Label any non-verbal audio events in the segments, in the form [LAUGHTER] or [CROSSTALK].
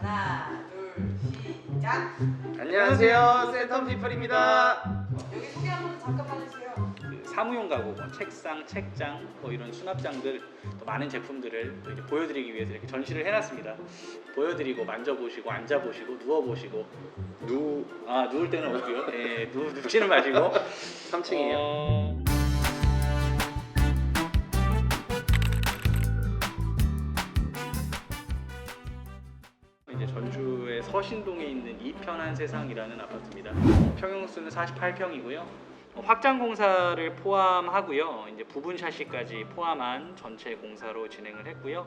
하나, 둘, 시작. 안녕하세요 센텀 피플입니다 여기 소개 한번 잠깐만 해주세요. 그 사무용 가구, 뭐 책상, 책장, 뭐 이런 수납장들 또 많은 제품들을 또 이제 보여드리기 위해서 이렇게 전시를 해놨습니다. 보여드리고 만져보시고 앉아보시고 누워보시고 누, 아 누울 때는 없고요. 예, 누 눕지는 마시고 [LAUGHS] 3층이에요 서신동에 있는 이편한 세상이라는 아파트입니다. 평형수는 48평이고요. 확장 공사를 포함하고요. 이제 부분 샤시까지 포함한 전체 공사로 진행을 했고요.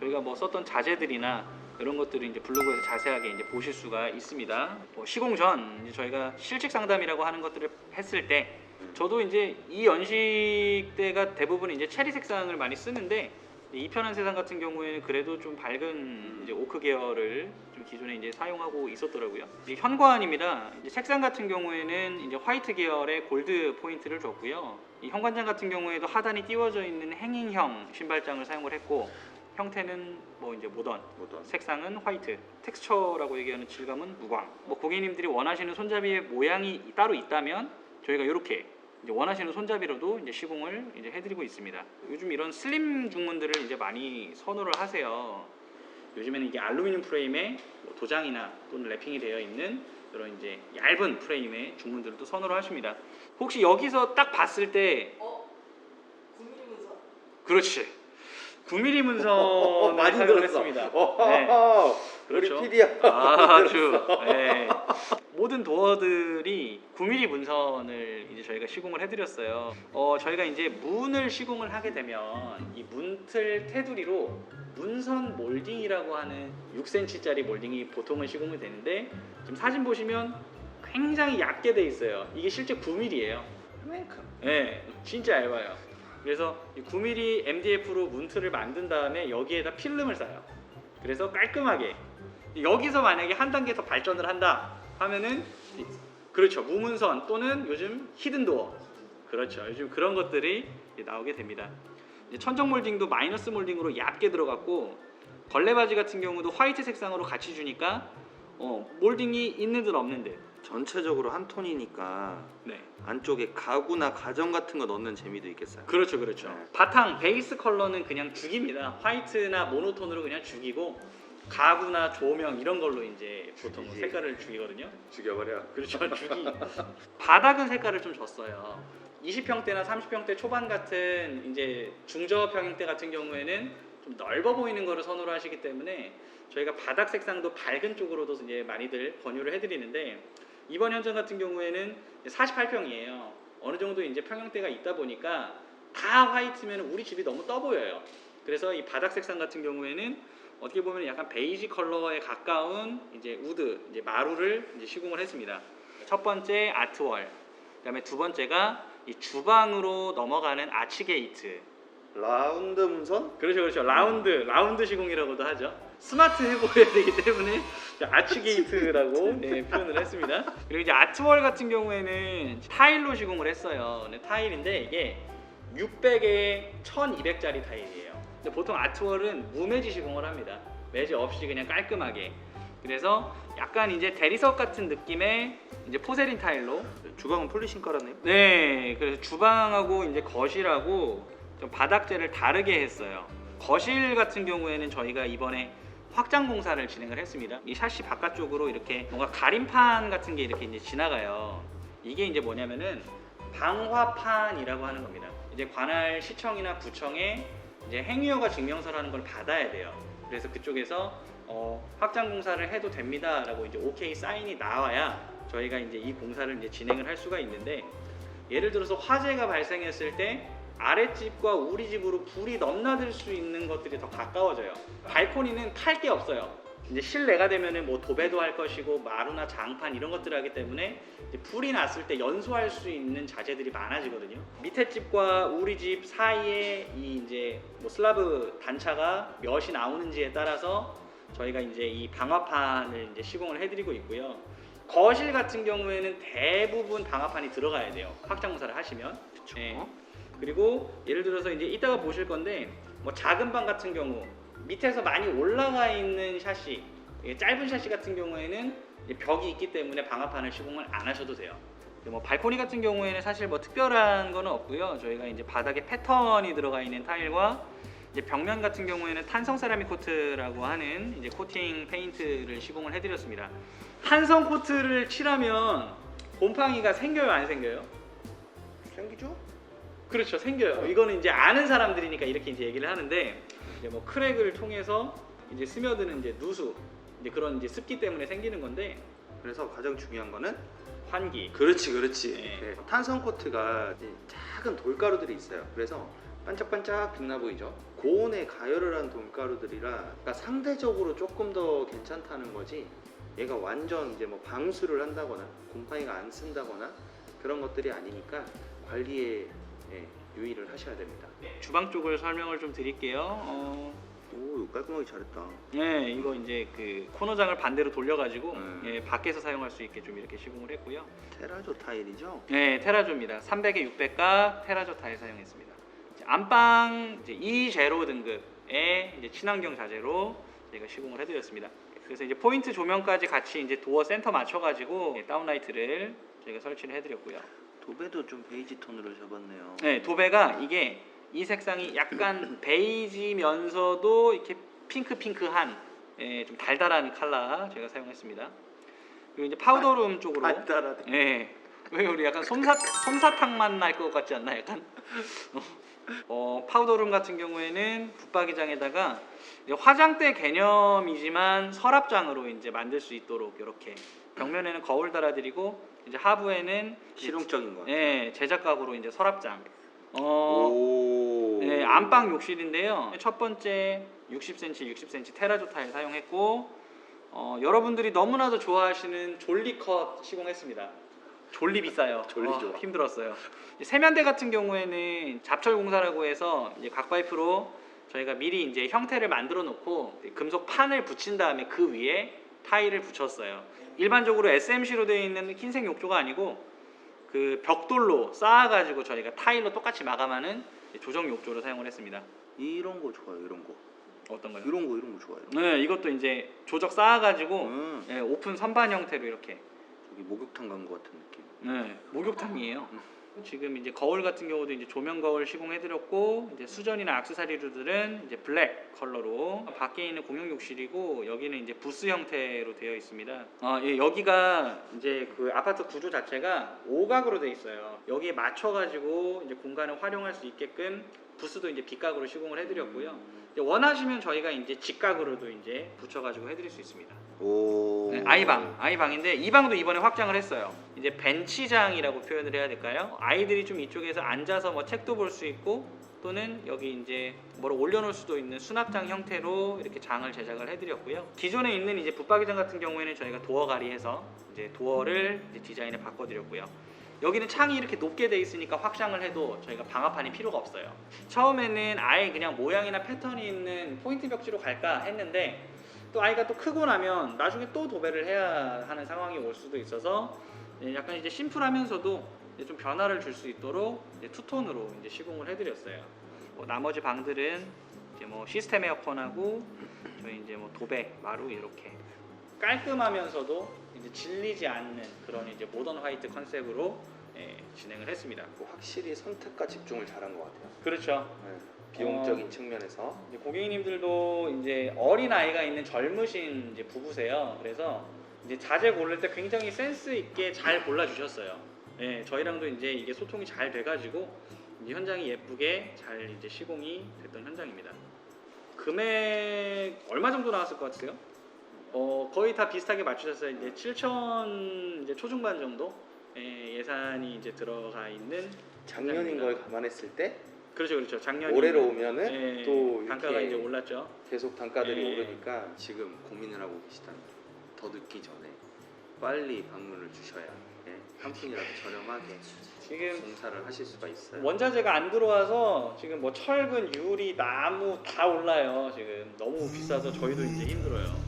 저희가 뭐 썼던 자재들이나 이런 것들을 이제 블로그에서 자세하게 이제 보실 수가 있습니다. 뭐 시공 전 저희가 실직 상담이라고 하는 것들을 했을 때 저도 이제 이 연식 때가 대부분 이제 체리 색상을 많이 쓰는데 이 편한 세상 같은 경우에는 그래도 좀 밝은 이제 오크 계열을 좀 기존에 이제 사용하고 있었더라고요. 이 현관입니다. 이제 책상 같은 경우에는 이제 화이트 계열의 골드 포인트를 줬고요. 이 현관장 같은 경우에도 하단이 띄워져 있는 행잉형 신발장을 사용을 했고 형태는 뭐 이제 모던, 모던. 색상은 화이트, 텍스처라고 얘기하는 질감은 무광. 뭐 고객님들이 원하시는 손잡이의 모양이 따로 있다면 저희가 이렇게 이제 원하시는 손잡이로도 이제 시공을 이제 해드리고 있습니다. 요즘 이런 슬림 중문들을 이제 많이 선호를 하세요. 요즘에는 이게 알루미늄 프레임에 뭐 도장이나 또는 랩핑이 되어 있는 그런 이제 얇은 프레임의 중문들도 선호를 하십니다. 혹시 여기서 딱 봤을 때 어? 9mm 문서. 그렇지 9mm 어, 문선을 많이 했습니다. 어, 네. 우리 그렇죠. PD야 아주 [LAUGHS] 네. 모든 도어들이 9mm 문선을 이제 저희가 시공을 해드렸어요. 어, 저희가 이제 문을 시공을 하게 되면 이 문틀 테두리로 문선 몰딩이라고 하는 6cm짜리 몰딩이 보통은 시공이 되는데 지금 사진 보시면 굉장히 얇게 돼 있어요. 이게 실제 9mm예요. 이만큼 네, 진짜 얇아요. 그래서 이 9mm MDF로 문틀을 만든 다음에 여기에다 필름을 쌓아요. 그래서 깔끔하게 여기서 만약에 한 단계 더 발전을 한다 하면은 이- 그렇죠 무문선 또는 요즘 히든도어 그렇죠 요즘 그런 것들이 나오게 됩니다. 천정 몰딩도 마이너스 몰딩으로 얇게 들어갔고 걸레 바지 같은 경우도 화이트 색상으로 같이 주니까 어, 몰딩이 있는 듯 없는 듯. 전체적으로 한 톤이니까 네. 안쪽에 가구나 가전 같은 거 넣는 재미도 있겠어요 그렇죠, 그렇죠. 네. 바탕 베이스 컬러는 그냥 죽입니다. 화이트나 모노톤으로 그냥 죽이고 가구나 조명 이런 걸로 이제 보통 죽이지. 색깔을 죽이거든요. 죽여버려 [LAUGHS] 그렇죠, 죽이. 바닥은 색깔을 좀 줬어요. 20평대나 30평대 초반 같은 이제 중저평형대 같은 경우에는 좀 넓어 보이는 거를 선호를 하시기 때문에 저희가 바닥 색상도 밝은 쪽으로도 이제 많이들 권유를 해드리는데 이번 현장 같은 경우에는 48평이에요. 어느 정도 이제 평형대가 있다 보니까 다 화이트면 우리 집이 너무 떠 보여요. 그래서 이 바닥 색상 같은 경우에는 어떻게 보면 약간 베이지 컬러에 가까운 이제 우드, 이제 마루를 이제 시공을 했습니다. 첫 번째 아트월, 그다음에 두 번째가 이 주방으로 넘어가는 아치 게이트. 라운드 문선? 그렇죠, 그렇죠. 라운드, 라운드 시공이라고도 하죠. 스마트해 보여야 되기 때문에 아치 게이트라고 네, 표현을 했습니다. 그리고 이제 아트월 같은 경우에는 타일로 시공을 했어요. 타일인데 이게 600에 1200짜리 타일이에요. 근데 보통 아트월은 무매지 시공을 합니다. 매지 없이 그냥 깔끔하게. 그래서 약간 이제 대리석 같은 느낌의 이제 포세린 타일로 주방은 폴리싱 깔았네요 네, 그래서 주방하고 이제 거실하고 좀 바닥재를 다르게 했어요. 거실 같은 경우에는 저희가 이번에 확장 공사를 진행을 했습니다. 이 샤시 바깥쪽으로 이렇게 뭔가 가림판 같은 게 이렇게 이제 지나가요. 이게 이제 뭐냐면은 방화판이라고 하는 겁니다. 이제 관할 시청이나 구청에 이제 행위허가 증명서라는 걸 받아야 돼요. 그래서 그쪽에서 어, 확장 공사를 해도 됩니다라고 이제 오케이 사인이 나와야 저희가 이제 이 공사를 이제 진행을 할 수가 있는데 예를 들어서 화재가 발생했을 때 아랫집과 우리 집으로 불이 넘나들 수 있는 것들이 더 가까워져요. 발코니는 탈 게 없어요. 이제 실내가 되면은 뭐 도배도 할 것이고 마루나 장판 이런 것들을 하기 때문에 불이 났을 때 연소할 수 있는 자재들이 많아지거든요. 밑에 집과 우리 집 사이에 이 이제 뭐 슬라브 단차가 몇이 나오는지에 따라서 저희가 이제 이 방화판을 이제 시공을 해드리고 있고요. 거실 같은 경우에는 대부분 방화판이 들어가야 돼요. 확장 공사를 하시면. 네. 그리고 예를 들어서 이제 이따가 보실 건데 뭐 작은 방 같은 경우 밑에서 많이 올라가 있는 샤시, 이게 짧은 샤시 같은 경우에는 벽이 있기 때문에 방화판을 시공을 안 하셔도 돼요. 뭐 발코니 같은 경우에는 사실 뭐 특별한 거는 없고요. 저희가 이제 바닥에 패턴이 들어가 있는 타일과 이제 벽면 같은 경우에는 탄성 세라믹 코트라고 하는 이제 코팅 페인트를 시공을 해드렸습니다. 탄성 코트를 칠하면 곰팡이가 생겨요, 안 생겨요? 생기죠? 그렇죠, 생겨요. 이거는 이제 아는 사람들이니까 이렇게 이제 얘기를 하는데 이제 뭐 크랙을 통해서 이제 스며드는 이제 누수, 이제 그런 이제 습기 때문에 생기는 건데 그래서 가장 중요한 거는 환기. 그렇지 그렇지 네. 네. 탄성 코트가 이제 작은 돌가루들이 있어요 그래서 반짝반짝 빛나 보이죠 고온에 가열을 한 돌가루들이라 그러니까 상대적으로 조금 더 괜찮다는 거지 얘가 완전 이제 뭐 방수를 한다거나 곰팡이가 안 쓴다거나 그런 것들이 아니니까 관리에 예, 유의를 하셔야 됩니다 주방 쪽을 설명을 좀 드릴게요. 어, 오 깔끔하게 잘했다 네, 이거 이제 그 코너장을 반대로 돌려가지고 음. 예, 밖에서 사용할 수 있게 좀 이렇게 시공을 했고요. 테라조 타일이죠 네, 테라조입니다. 300에 600가 테라조 타일 사용했습니다. 이제 안방 이제 E0 등급의 이제 친환경 자재로 저희가 시공을 해드렸습니다. 그래서 이제 포인트 조명까지 같이 이제 도어 센터 맞춰가지고 예, 다운라이트를 저희가 설치를 해드렸고요. 도배도 좀 베이지 톤으로 잡았네요 네, 도배가 이게 이 색상이 약간 베이지면서도 이렇게 핑크핑크한 예, 좀 달달한 컬러 제가 사용했습니다. 그리고 이제 파우더룸 쪽으로 달달하네 예. 왜 우리 약간 솜사 솜사탕 맛 날 것 같지 않나 약간? 어, 파우더룸 같은 경우에는 붙박이장에다가 화장대 개념이지만 서랍장으로 이제 만들 수 있도록 이렇게 벽면에는 거울 달아드리고 이제 하부에는 실용적인 거 예, 제작 가구로 이제 서랍장. 어, 오. 네, 안방 욕실인데요. 첫 번째 60cm, 60cm 테라조 타일 사용했고 어, 여러분들이 너무나도 좋아하시는 졸리 컷 시공했습니다. 졸리 비싸요. [LAUGHS] 졸리 어, 좋아. 힘들었어요. 이제 세면대 같은 경우에는 잡철 공사라고 해서 이제 각 파이프로 저희가 미리 이제 형태를 만들어 놓고 금속 판을 붙인 다음에 그 위에 타일을 붙였어요. 일반적으로 SMC로 되어 있는 흰색 욕조가 아니고 그 벽돌로 쌓아가지고 저희가 타일로 똑같이 마감하는 조정 욕조를 사용을 했습니다. 이런 거 좋아요 이런 거 어떤가요? 이런 거 이런 거 좋아요 네, 이것도 이제 조적 쌓아가지고 음, 예, 오픈 선반 형태로 이렇게 저기 목욕탕 간거 같은 느낌 네, 목욕탕이에요. 지금 이제 거울 같은 경우도 이제 조명 거울 시공해드렸고 이제 수전이나 악세사리류들은 이제 블랙 컬러로 밖에 있는 공용 욕실이고 여기는 이제 부스 형태로 되어 있습니다. 아, 예, 여기가 이제 그 아파트 구조 자체가 오각으로 되어 있어요. 여기에 맞춰 가지고 이제 공간을 활용할 수 있게끔 부스도 이제 빗각으로 시공을 해드렸고요. 원하시면 저희가 이제 직각으로도 이제 붙여가지고 해드릴 수 있습니다. 오 네, 아이방, 아이방인데 이 방도 이번에 확장을 했어요. 이제 벤치장이라고 표현을 해야 될까요? 아이들이 좀 이쪽에서 앉아서 뭐 책도 볼 수 있고 또는 여기 이제 뭐를 올려놓을 수도 있는 수납장 형태로 이렇게 장을 제작을 해드렸고요. 기존에 있는 이제 붙박이장 같은 경우에는 저희가 도어 가리해서 이제 도어를 이제 디자인을 바꿔드렸고요. 여기는 창이 이렇게 높게 돼 있으니까 확장을 해도 저희가 방화판이 필요가 없어요. 처음에는 아예 그냥 모양이나 패턴이 있는 포인트 벽지로 갈까 했는데 또 아이가 또 크고 나면 나중에 또 도배를 해야 하는 상황이 올 수도 있어서 예, 약간 이제 심플하면서도 좀 변화를 줄 수 있도록 이제 투톤으로 이제 시공을 해드렸어요. 뭐 나머지 방들은 이제 뭐 시스템 에어컨하고 저희 이제 뭐 도배 마루 이렇게 깔끔하면서도 이제 질리지 않는 그런 이제 모던 화이트 컨셉으로 예, 진행을 했습니다. 뭐 확실히 선택과 집중을 잘한 것 같아요 그렇죠. 네, 비용적인 측면에서 이제 고객님들도 이제 어린 아이가 있는 젊으신 이제 부부세요. 그래서 이제 자재 고를 때 굉장히 센스 있게 잘 골라 주셨어요. 예, 저희랑도 이제 이게 소통이 잘 돼가지고 이제 현장이 예쁘게 잘 이제 시공이 됐던 현장입니다. 금액 얼마 정도 나왔을 것 같으세요? 어 거의 다 비슷하게 맞추셨어요. 이제 7천 이제 초중반 정도 예, 예산이 이제 들어가 있는 작년인 걸 감안했을 때 그렇죠 그렇죠 작년 올해로 오면은 예, 또 단가가 이렇게 이제 올랐죠. 계속 단가들이 예. 오르니까 지금 고민을 하고 계시다니 더 늦기 전에 빨리 방문을 주셔야 예, 한 푼이라도 저렴하게 지금 공사를 하실 수가 있어요 원자재가 안 들어와서 지금 뭐 철근, 유리, 나무 다 올라요. 지금 너무 비싸서 저희도 이제 힘들어요.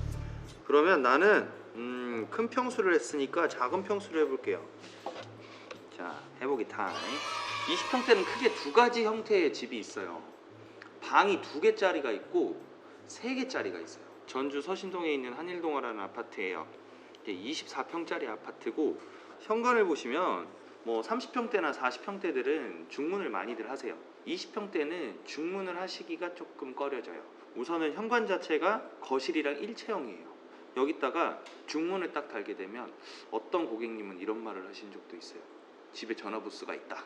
그러면 나는 음, 큰 평수를 했으니까 작은 평수를 해볼게요. 자, 해보기 타임. 20평대는 크게 두 가지 형태의 집이 있어요. 방이 두 개짜리가 있고 세 개짜리가 있어요. 전주 서신동에 있는 한일동화라는 아파트예요. 이게 24평짜리 아파트고 현관을 보시면 뭐 30평대나 40평대들은 중문을 많이들 하세요. 20평대는 중문을 하시기가 조금 꺼려져요. 우선은 현관 자체가 거실이랑 일체형이에요. 여기다가 중문을 딱 달게 되면 어떤 고객님은 이런 말을 하신 적도 있어요. 집에 전화 부스가 있다.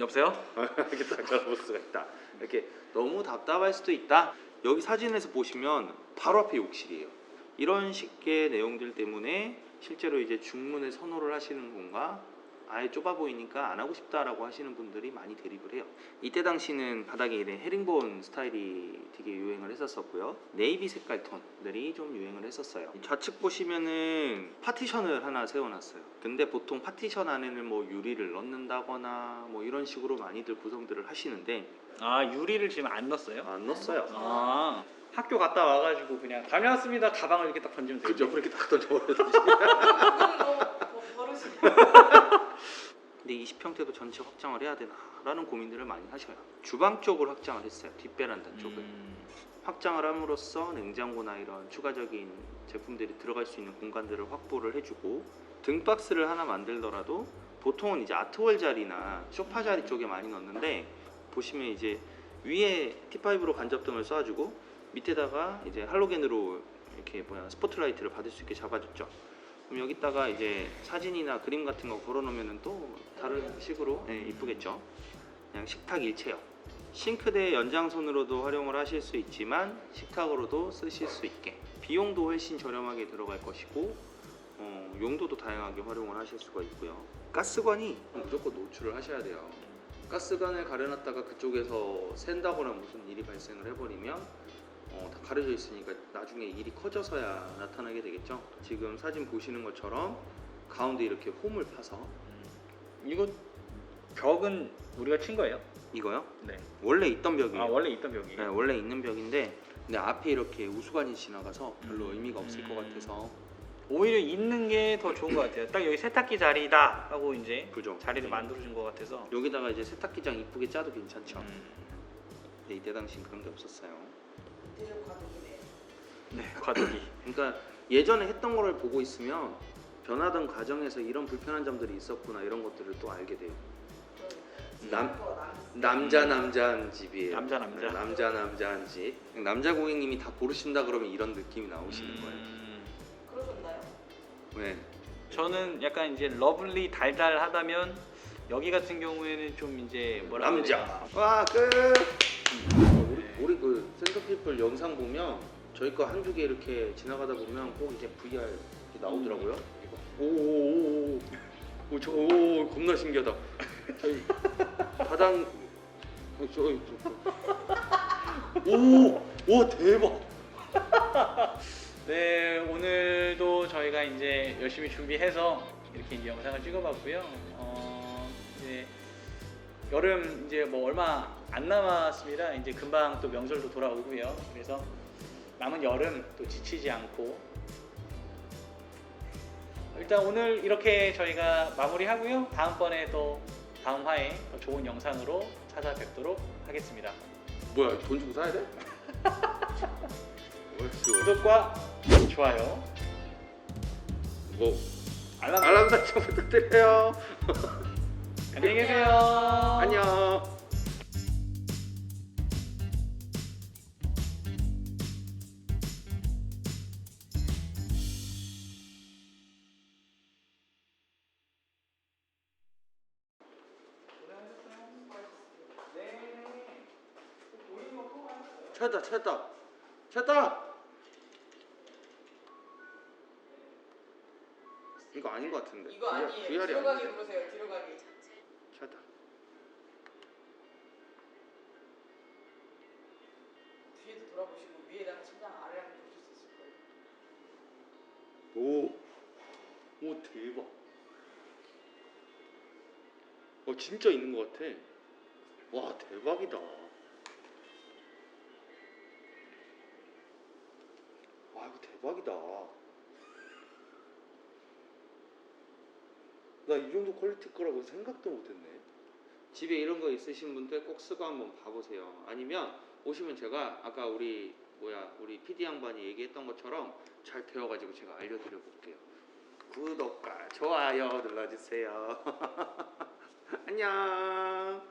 여보세요? [LAUGHS] 이렇게 딱 전화 부스가 있다. 이렇게 너무 답답할 수도 있다. 여기 사진에서 보시면 바로 앞에 욕실이에요. 이런 식의 내용들 때문에 실제로 이제 중문을 선호를 하시는 분과 아예 좁아 보이니까 안 하고 싶다라고 하시는 분들이 많이 대립을 해요. 이때 당시는 바닥에 이런 헤링본 스타일이 되게 유행을 했었었고요. 네이비 색깔 톤들이 좀 유행을 했었어요. 좌측 보시면은 파티션을 하나 세워놨어요. 근데 보통 파티션 안에는 뭐 유리를 넣는다거나 뭐 이런 식으로 많이들 구성들을 하시는데 아 유리를 지금 안 넣었어요? 안 넣었어요. 아 학교 갔다 와가지고 그냥 다녀왔습니다 가방을 이렇게 딱 던지면 되죠. 그죠? 그렇게 딱뭐 버릇이네. 근데 20평대도 전체 확장을 해야 되나라는 고민들을 많이 하셔요. 주방 쪽을 확장을 했어요. 뒷베란다 쪽을. 음, 확장을 함으로써 냉장고나 이런 추가적인 제품들이 들어갈 수 있는 공간들을 확보를 해주고 등박스를 하나 만들더라도 보통은 이제 아트월 자리나 소파 자리 쪽에 많이 넣는데 보시면 이제 위에 T5로 간접등을 쏴주고 밑에다가 이제 할로겐으로 이렇게 뭐야 스포트라이트를 받을 수 있게 잡아줬죠. 그럼 여기다가 이제 사진이나 그림 같은 거 걸어놓으면 또 다른 식으로 예, 이쁘겠죠. 그냥 식탁 일체형. 싱크대 연장선으로도 활용을 하실 수 있지만 식탁으로도 쓰실 수 있게 비용도 훨씬 저렴하게 들어갈 것이고 어, 용도도 다양하게 활용을 하실 수가 있고요. 가스관이 무조건 노출을 하셔야 돼요. 가스관을 가려놨다가 그쪽에서 샌다거나 무슨 일이 발생을 해버리면 어, 다 가려져 있으니까 나중에 일이 커져서야 나타나게 되겠죠. 지금 사진 보시는 것처럼 가운데 이렇게 홈을 파서 음. 이거 벽은 우리가 친 거예요? 이거요? 네. 원래 있던 벽이에요. 아 원래 있던 벽이에요. 네, 원래 있는 벽인데 근데 앞에 이렇게 우수관이 지나가서 별로 음. 의미가 없을 것 음. 같아서 오히려 있는 게 더 좋은 것 같아요. 딱 여기 세탁기 자리다 하고 이제 그죠. 자리를 네. 만들어준 것 같아서. 여기다가 이제 세탁기장 이쁘게 짜도 괜찮죠. 음. 근데 이때 당시 그런 게 없었어요. 네, 과도기. 그러니까 예전에 했던 거를 보고 있으면 변하던 과정에서 이런 불편한 점들이 있었구나 이런 것들을 또 알게 돼요. 남- 남자 남자한 집이에요. 남자, 남자. 네, 남자 남자한 집. 남자 고객님이 다 고르신다 그러면 이런 느낌이 나오시는 거예요. 음. 그러셨나요? 네. 저는 약간 이제 러블리 달달하다면 여기 같은 경우에는 좀 이제 뭐라 남자. 와 끝. 우리 그 센터피플 영상 보면 저희 거 한두 개 이렇게 지나가다 보면 꼭 이제 VR 이렇게 나오더라고요. 오오오오. 오, 저, 오, 겁나 신기하다. 저희 바닥 어, 저, 저, 오, 오 대박. 네 오늘도 저희가 이제 열심히 준비해서 이렇게 이제 영상을 찍어봤고요. 어, 이제 여름 이제 뭐 얼마 안 남았습니다. 이제 금방 또 명절도 돌아오고요. 그래서 남은 여름 또 지치지 않고 일단 오늘 이렇게 저희가 마무리하고요. 다음번에 또 다음 화에 더 좋은 영상으로 찾아뵙도록 하겠습니다. 뭐야 돈 주고 사야 돼? [LAUGHS] 월수. 구독과 좋아요, 뭐 알람 알람 설정 부탁드려요. [LAUGHS] 안녕히 계세요. 안녕. 찾았다 찾았다 이거 아닌 것 같은데 이거 아니에요. 뒤로 가기 아닌데 누르세요. 뒤로 가기. 찾았다 뒤에도 돌아보시고 위에다가 천장 아래랑 보실 수 있을 거예요. 오, 오 대박. 어 진짜 있는 것 같아. 와 대박이다. 이거 대박이다. 나 이 정도 퀄리티 거라고 생각도 못했네. 집에 이런 거 있으신 분들 꼭 쓰고 한번 봐보세요. 아니면 오시면 제가 아까 우리 뭐야 우리 PD 양반이 얘기했던 것처럼 잘 되어가지고 제가 알려드려 볼게요. 구독과 좋아요 눌러주세요. [LAUGHS] 안녕.